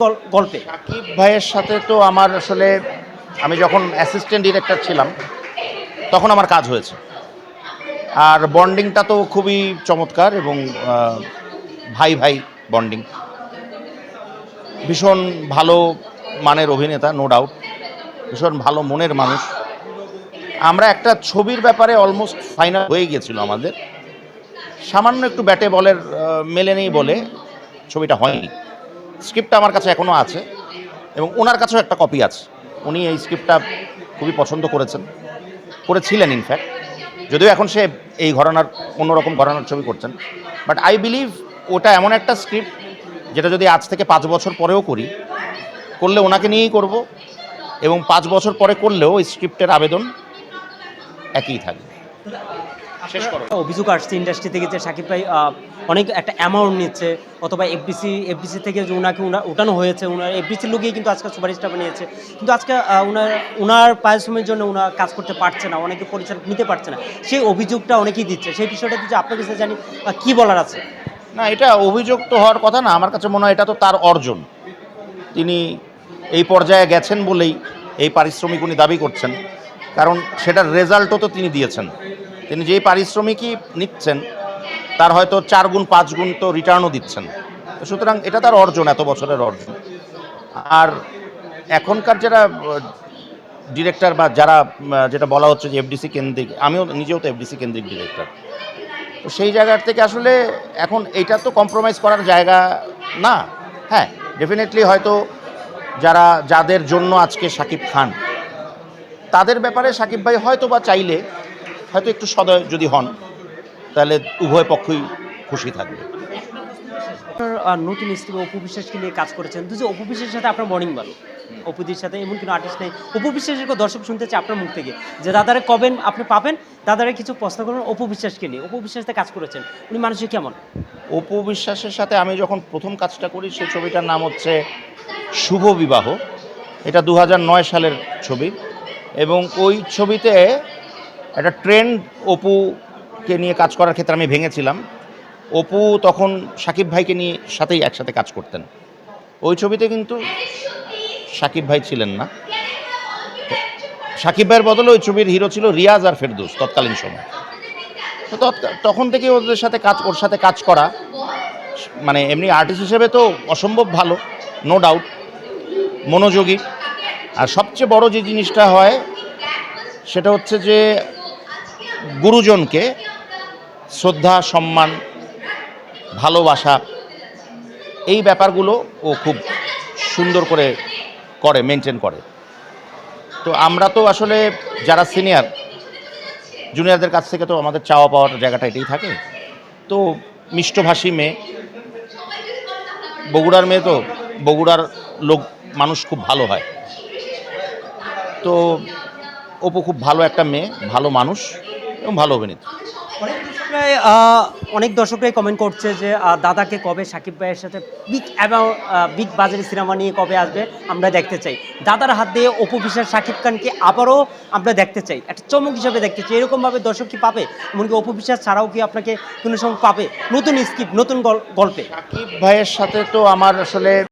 গল- গল্পে? সাকিব ভাইয়ের সাথে তো আমার আসলে আমি যখন অ্যাসিস্ট্যান্ট ডিরেক্টর ছিলাম তখন আমার কাজ হয়েছে। আর বন্ডিংটা তো খুবই চমৎকার এবং ভাই ভাই বন্ডিং ভীষণ ভালো মানের অভিনেতা নো ডাউট ভীষণ ভালো মনের মানুষ। আমরা একটা ছবির ব্যাপারে অলমোস্ট ফাইনাল হয়ে গিয়েছিল আমাদের। সামান্য একটু ব্যাটে বলের আহ, মেলে নেই বলে ছবিটা হয়নি। স্ক্রিপ্টটা আমার কাছে এখনও আছে এবং ওনার কাছেও একটা কপি আছে। উনি এই স্ক্রিপ্টটা খুবই পছন্দ করেছেন, করেছিলেন ইনফ্যাক্ট যদিও এখন সে এই ঘরানার অন্যরকম ঘরানার ছবি করছেন। বাট আই বিলিভ ওটা এমন একটা স্ক্রিপ্ট যেটা যদি আজ থেকে পাঁচ বছর পরেও করি, করলে ওনাকে নিয়েই করব এবং পাঁচ বছর পরে করলেও স্ক্রিপ্টের আবেদন একই থাকবে। শেষ করো। অভিযোগ আসছে ইন্ডাস্ট্রি থেকে যে সাকিব ভাই অনেক একটা অ্যামাউন্ট নিচ্ছে অথবা এফবিসি এফবিসি থেকে যে ওনাকে উনা- উঠানো হয়েছে ওনার এফবিসির লোকেই কিন্তু আজকে সুপারস্টার বানিয়েছে। কিন্তু আজকে ওনার ওনার পারিশ্রমের জন্য ওনার কাজ করতে পারছে না অনেকে পরিচালক নিতে পারছে না। সেই অভিযোগটা অনেকেই দিচ্ছে। সেই বিষয়টা যে আপনার কাছে জানি কি বলার আছে? না এটা অভিযোগ তো হওয়ার কথা না আমার কাছে মনে হয় এটা তো তার অর্জন। তিনি এই পর্যায়ে গেছেন বলেই এই পারিশ্রমিক উনি দাবি করছেন কারণ সেটার রেজাল্টও তো তিনি দিয়েছেন। তিনি যেই পারিশ্রমিকই নিচ্ছেন, তার হয়তো চার গুণ, পাঁচ গুণ তো রিটার্নও দিচ্ছেন। সুতরাং এটা তার অর্জন, এত বছরের অর্জন। আর এখনকার যারা ডিরেক্টর বা যারা যেটা বলা হচ্ছে যে এফডিসি কেন্দ্রিক, আমিও নিজেও তো এফডিসি কেন্দ্রিক ডিরেক্টর তো সেই জায়গার থেকে আসলে এখন এইটা তো কম্প্রোমাইজ করার জায়গা না। হ্যাঁ ডেফিনেটলি হয়তো যারা, যাদের জন্য আজকে সাকিব খান, তাদের ব্যাপারে সাকিব ভাই হয়তো বা চাইলে হয়তো একটু সদয় যদি হন তাহলে উভয় পক্ষই খুশি থাকবে। নতুন স্ত্রী অপু বিশ্বাসকে নিয়ে কাজ করেছেন। যে অপু বিশ্বাসের সাথে আপনার মর্নিং ভালো অপুদির সাথে এমন কোনো আর্টিস্ট নেই। অপু বিশ্বাসের দর্শক শুনতে চাই আপনার মুখ থেকে যে দাদারে কবেন আপনি পাবেন? দাদারে কিছু প্রশ্ন করবেন অপু বিশ্বাসকে নিয়ে। অপু বিশ্বাসতে কাজ করেছেন। উনি মানুষের কেমন? অপু বিশ্বাসের সাথে আমি যখন প্রথম কাজটা করি সেই ছবিটার নাম হচ্ছে শুভ বিবাহ। এটা দু নয় সালের ছবি। এবং ওই ছবিতে একটা ট্রেন্ড অপুকে নিয়ে কাজ করার ক্ষেত্রে আমি ভেঙেছিলাম। অপু তখন সাকিব ভাইকে নিয়ে সাথেই একসাথে কাজ করতেন। ওই ছবিতে কিন্তু সাকিব ভাই ছিলেন না। সাকিব ভাইয়ের বদলে ওই ছবির হিরো ছিল রিয়াজ আর ফেরদুস তৎকালীন সময়। তো তখন থেকে ওদের সাথে কাজ, ওর সাথে কাজ করা মানে এমনি আর্টিস্ট হিসেবে তো অসম্ভব ভালো নো ডাউট মনোযোগী। আর সবচেয়ে বড় যে জিনিসটা হয়, সেটা হচ্ছে যে গুরুজনকে শ্রদ্ধা, সম্মান, ভালোবাসা, এই ব্যাপারগুলো ও খুব সুন্দর করে করে মেনটেন করে। তো আমরা তো আসলে যারা সিনিয়র জুনিয়রদের কাছ থেকে তো আমাদের চাওয়া পাওয়ার জায়গাটা এটাই থাকে। তো মিষ্টভাষী মেয়ে, বগুড়ার মেয়ে তো বগুড়ার লোক, মানুষ খুব ভালো হয়। তো অপু খুব ভালো একটা মেয়ে, ভালো মানুষ। এবং ভালো অভিনেত্রী অনেক দর্শকরাই অনেক দর্শকরাই কমেন্ট করছে যে দাদাকে কবে সাকিব ভাইয়ের সাথে বিগ অ্যামাউন্ট বিগ বাজারের সিনেমা নিয়ে কবে আসবে আমরা দেখতে চাই। দাদার হাত দিয়ে অপু বিশ্বাস সাকিব খানকে আবারও আমরা দেখতে চাই। একটা চমক হিসাবে দেখতে চাই। এরকমভাবে দর্শক কি পাবে? এমনকি অপু বিশ্বাস ছাড়াও কি আপনাকে কোনো সময় পাবে? নতুন স্ক্রিপ্ট নতুন গল- গল্পে। সাকিব ভাইয়ের সাথে তো আমার আসলে